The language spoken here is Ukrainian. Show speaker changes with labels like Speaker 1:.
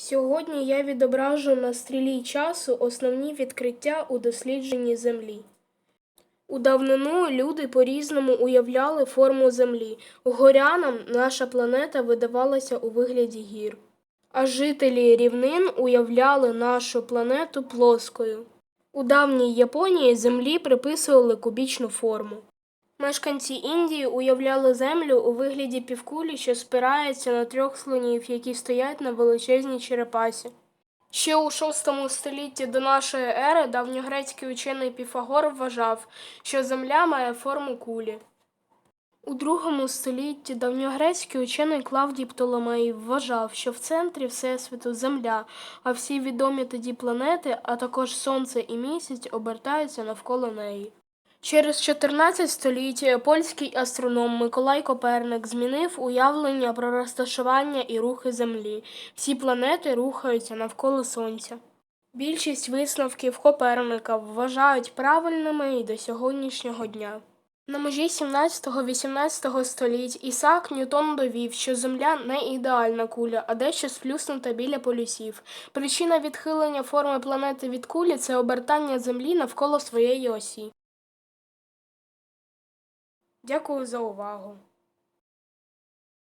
Speaker 1: Сьогодні я відображу на стрілі часу основні відкриття у дослідженні Землі. У давнину люди по-різному уявляли форму Землі. Горянам наша планета видавалася у вигляді гір, а жителі рівнин уявляли нашу планету плоскою. У давній Японії Землі приписували кубічну форму. Мешканці Індії уявляли землю у вигляді півкулі, що спирається на трьох слонів, які стоять на величезній черепасі. Ще у VI столітті до нашої ери давньогрецький учений Піфагор вважав, що земля має форму кулі. У другому столітті давньогрецький учений Клавдій Птоломей вважав, що в центрі Всесвіту Земля, а всі відомі тоді планети, а також Сонце і місяць обертаються навколо неї. Через 14 століття польський астроном Миколай Коперник змінив уявлення про розташування і рухи Землі. Всі планети рухаються навколо Сонця. Більшість висновків Коперника вважають правильними і до сьогоднішнього дня. На межі 17-18 століть Ісаак Ньютон довів, що Земля не ідеальна куля, а дещо сплюснута біля полюсів. Причина відхилення форми планети від кулі це обертання Землі навколо своєї осі. Дякую за увагу.